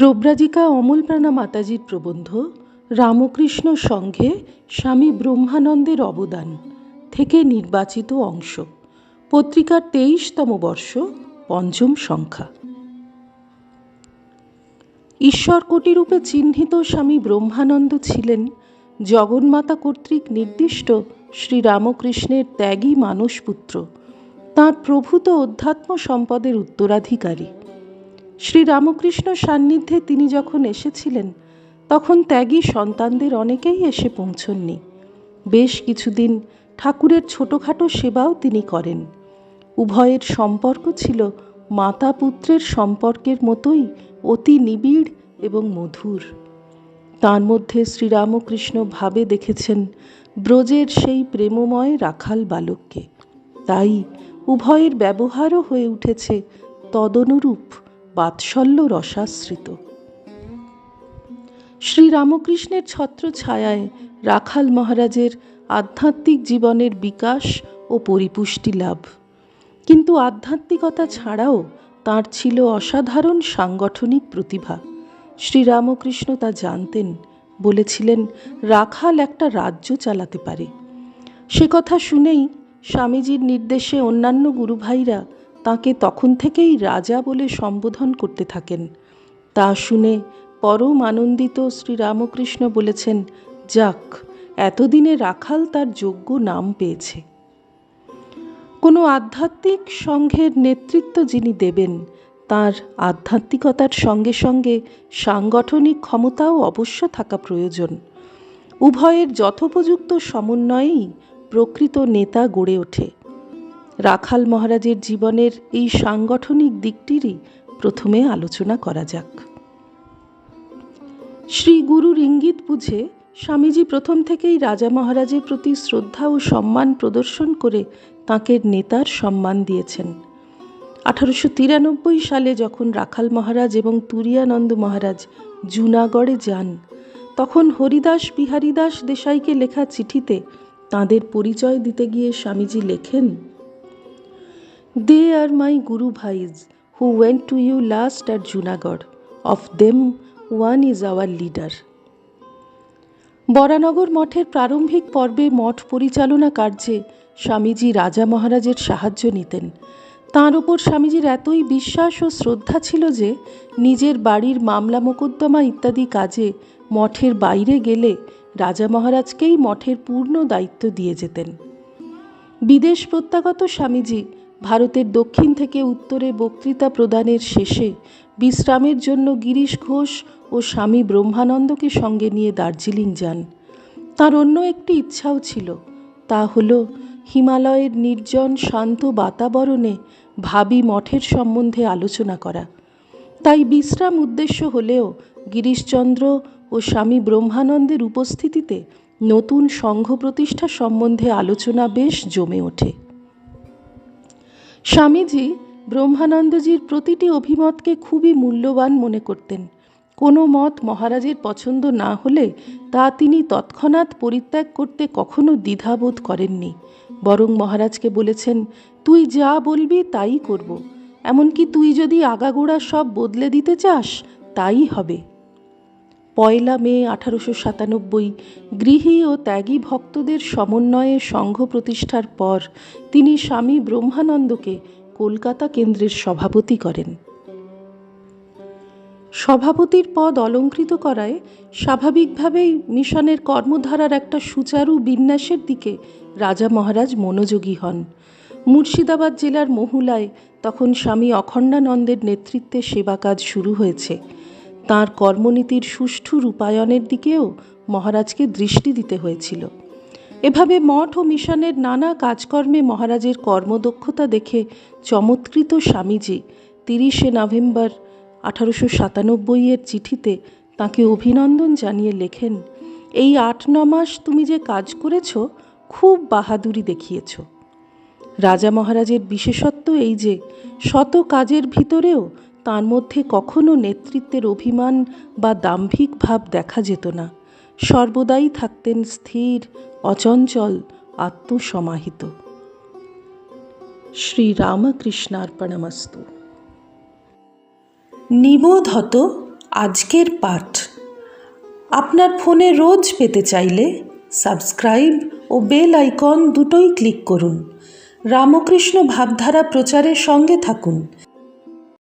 প্রব্রাজিকা অমলপ্রাণা মাতাজির প্রবন্ধ, রামকৃষ্ণ সংঘে স্বামী ব্রহ্মানন্দের অবদান থেকে নির্বাচিত অংশ, পত্রিকার তেইশতম বর্ষ, পঞ্চম সংখ্যা। ঈশ্বর কোটিরূপে চিহ্নিত স্বামী ব্রহ্মানন্দ ছিলেন জগন্মাতা কর্তৃক নির্দিষ্ট শ্রীরামকৃষ্ণের ত্যাগী মানসপুত্র, তাঁর প্রভূত অধ্যাত্ম সম্পদের উত্তরাধিকারী। শ্রীরামকৃষ্ণ সান্নিধ্যে তিনি যখন এসেছিলেন, তখন ত্যাগী সন্তানদের অনেকেই এসে পৌঁছননি। বেশ কিছুদিন ঠাকুরের ছোটোখাটো সেবাও তিনি করেন। উভয়ের সম্পর্ক ছিল মাতা পুত্রের সম্পর্কের মতোই অতি নিবিড় এবং মধুর। তার মধ্যে শ্রীরামকৃষ্ণ ভাবে দেখেছেন ব্রজের সেই প্রেমময় রাখাল বালককে। তাই উভয়ের ব্যবহারও হয়ে উঠেছে তদনুরূপ বাৎসল্য রসাশ্রিত শ্রীরামকৃষ্ণের ছত্র ছায়ায় রাখাল মহারাজের আধ্যাত্মিক জীবনের বিকাশ ও পরিপুষ্টি লাভ। কিন্তু আধ্যাত্মিকতা ছাড়াও তার ছিল অসাধারণ সাংগঠনিক প্রতিভা। শ্রীরামকৃষ্ণ তা জানতেন, বলেছিলেন, রাখাল একটা রাজ্য চালাতে পারে। সে কথা শুনেই স্বামীজির নির্দেশে অন্যান্য গুরুভাইরা তাকে তখন থেকেই রাজা বলে সম্বোধন করতে থাকেন। তা শুনে পরম আনন্দিত শ্রীরামকৃষ্ণ বলেছেন, যাক, এতদিনে রাখাল তার যোগ্য নাম পেয়েছে। কোনো আধ্যাত্মিক সংঘের নেতৃত্ব যিনি দেবেন, তার আধ্যাত্মিকতার সঙ্গে সঙ্গে সাংগঠনিক ক্ষমতাও অবশ্য থাকা প্রয়োজন। উভয়ের যথোপযুক্ত সমন্বয়েই প্রকৃত নেতা গড়ে ওঠে। রাখাল মহারাজের জীবনের এই সাংগঠনিক দিকটিরই প্রথমে আলোচনা করা যাক। শ্রী গুরুর ইঙ্গিত বুঝে স্বামীজি প্রথম থেকেই রাজা মহারাজের প্রতি শ্রদ্ধা ও সম্মান প্রদর্শন করে তাঁকে নেতার সম্মান দিয়েছেন। আঠারোশো তিরানব্বই সালে যখন রাখাল মহারাজ এবং তুরিয়ানন্দ মহারাজ জুনাগড়ে যান, তখন হরিদাস বিহারীদাস দেশাইকে লেখা চিঠিতে তাঁদের পরিচয় দিতে গিয়ে স্বামীজি লেখেন they are my guru bhais who went to you last at Junagadh of them one is our leader Baranagar মঠের প্রারম্ভিক পর্বে মঠ পরিচালনা কার্যে স্বামীজি রাজা মহারাজের সাহায্য নিতেন। তাঁর ওপর স্বামীজির এতই বিশ্বাস ও শ্রদ্ধা ছিল যে নিজের বাড়ির মামলা মোকদ্দমা ইত্যাদি কাজে মঠের বাইরে গেলে রাজা মহারাজকেই মঠের পূর্ণ দায়িত্ব দিয়ে যেতেন। বিদেশ প্রত্যাগত স্বামীজি ভারতের দক্ষিণ থেকে উত্তরে বক্তৃতা প্রদানের শেষে বিশ্রামের জন্য গিরিশ ঘোষ ও স্বামী ব্রহ্মানন্দকে সঙ্গে নিয়ে দার্জিলিং যান। তার অন্য একটি ইচ্ছাও ছিল, তা হল হিমালয়ের নির্জন শান্ত বাতাবরণে ভাবি মঠের সম্বন্ধে আলোচনা করা। তাই বিশ্রাম উদ্দেশ্য হলেও গিরিশচন্দ্র ও স্বামী ব্রহ্মানন্দের উপস্থিতিতে নতুন সংঘ প্রতিষ্ঠা সম্বন্ধে আলোচনা বেশ জমে ওঠে। স্বামীজি ব্রহ্মানন্দজির প্রতিটি অভিমতকে খুবই মূল্যবান মনে করতেন। কোনো মত মহারাজের পছন্দ না হলে তা তিনি তৎক্ষণাৎ পরিত্যাগ করতে কখনো দ্বিধাবোধ করেননি। বরং মহারাজকে বলেছেন, তুই যা বলবি তাই করব। এমনকি তুই যদি আগাগোড়া সব বদলে দিতে চাস, তাই হবে। পয়লা মে আঠারোশো সাতানব্বই, গৃহী ও ত্যাগী ভক্তদের সমন্বয়ে সংঘ প্রতিষ্ঠার পর তিনি স্বামী ব্রহ্মানন্দকে কলকাতা কেন্দ্রের সভাপতি করেন। সভাপতির পদ অলঙ্কৃত করায় স্বাভাবিকভাবেই মিশনের কর্মধারার একটা সুচারু বিন্যাসের দিকে রাজা মহারাজ মনোযোগী হন। মুর্শিদাবাদ জেলার মহুলায় তখন স্বামী অখণ্ডানন্দের নেতৃত্বে সেবা কাজ শুরু হয়েছে। তাঁর কর্মনীতির সুষ্ঠু রূপায়ণের দিকেও মহারাজকে দৃষ্টি দিতে হয়েছিল। এভাবে মঠ ও মিশনের নানা কাজকর্মে মহারাজের কর্মদক্ষতা দেখে চমৎকৃত স্বামীজি তিরিশে নভেম্বর আঠারোশো সাতানব্বইয়ের চিঠিতে তাকে অভিনন্দন জানিয়ে লেখেন, এই আট ন মাস তুমি যে কাজ করেছ, খুব বাহাদুরি দেখিয়েছ। রাজা মহারাজের বিশেষত্ব এই যে, শত কাজের ভিতরেও তার মধ্যে কখনো নেতৃত্বের অভিমান বা দাম্ভিক ভাব দেখা যেত না। সর্বদাই থাকতেন স্থির, অচঞ্চল, আত্মসমাহিত। শ্রী শ্রীরামকৃষ্ণার্পণমস্তু। নিবোধত আজকের পাঠ। আপনার ফোনে রোজ পেতে চাইলে সাবস্ক্রাইব ও বেল আইকন দুটোই ক্লিক করুন। রামকৃষ্ণ ভাবধারা প্রচারের সঙ্গে থাকুন।